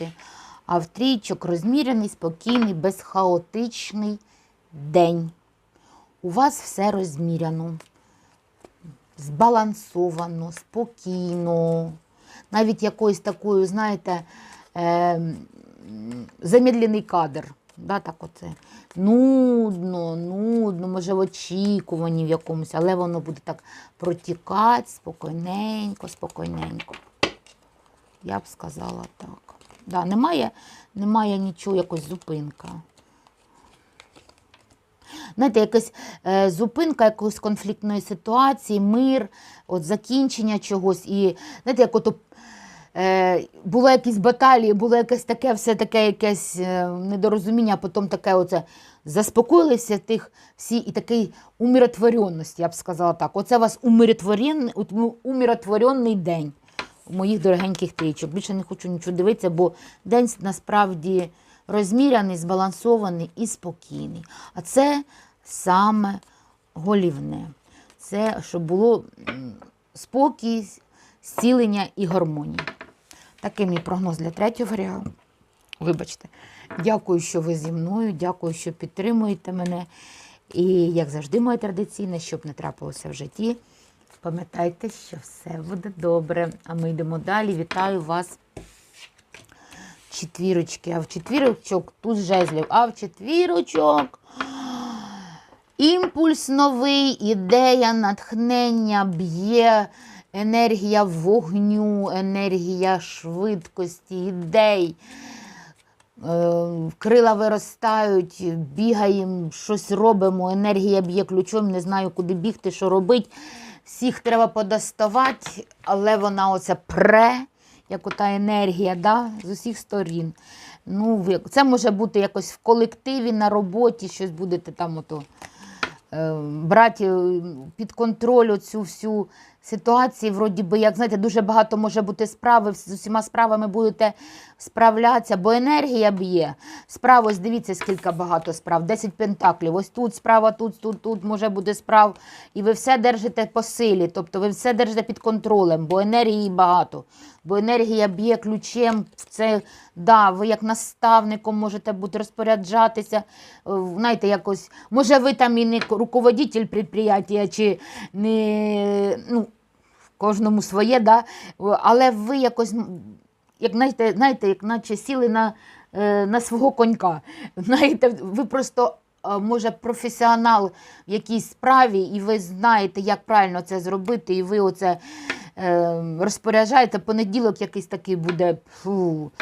бачите. А в трійчок розмірений, спокійний, безхаотичний день. У вас все розміряно, збалансовано, спокійно. Навіть якоюсь такою, знаєте, е, замедлений кадр. Да, так оце. Нудно, нудно, може в очікуванні в якомусь, але воно буде так протікати спокійненько, спокійненько. Я б сказала так. Да, немає, немає нічого, якось зупинка. Знаєте, якась е, зупинка якоїсь конфліктної ситуації, мир, от закінчення чогось. І знаєте, як ото е, було якісь баталії, було якесь таке, все таке якесь е, недорозуміння, а потім таке оце заспокоїлися тих всі і такий умиротворенності, я б сказала так. Оце у вас умиротворен, от, умиротворений день моїх дорогеньких трійчок. Більше не хочу нічого дивитися, бо день насправді розміряний, збалансований і спокійний. А це саме голівне. Це щоб було спокій, зцілення і гармонія. Такий мій прогноз для третього варіанту. Вибачте. Дякую, що ви зі мною, дякую, що підтримуєте мене. І, як завжди, моє традиційне, щоб не трапилося в житті. Пам'ятайте, що все буде добре. А ми йдемо далі. Вітаю вас. Четвірочки, а в четвірочок тут жезлів, а в четвірочок імпульс новий, ідея, натхнення, б'є, енергія вогню, енергія швидкості, ідей. Е, Крила виростають, бігаємо, щось робимо, енергія б'є ключом, не знаю, куди бігти, що робити. Всіх треба подоставати, але вона оце пре, як ота енергія да, з усіх сторін. Ну, це може бути якось в колективі, на роботі, щось будете там ото, брати е, під контроль цю всю ситуацію. Вроді би, як знаєте, дуже багато може бути справи, з усіма справами будете справлятися, бо енергія б'є. Справ, ось дивіться, скільки багато справ. 10 пентаклів. Ось тут справа, тут, тут, тут може бути справ. І ви все держите по силі, тобто ви все держите під контролем, бо енергії багато. Бо енергія б'є ключем це. Да, ви як наставником можете бути розпоряджатися. е, Знаєте, якось, може, ви там і не руководитель підприємства, чи не ну, кожному своє, да? але ви якось як знаєте, знаєте, як наче сіли на, е, на свого конька. Знаєте, ви просто, е, може, професіонал в якійсь справі, і ви знаєте, як правильно це зробити, і ви оце е, розпоряджаєте. Понеділок якийсь такий буде. Фу,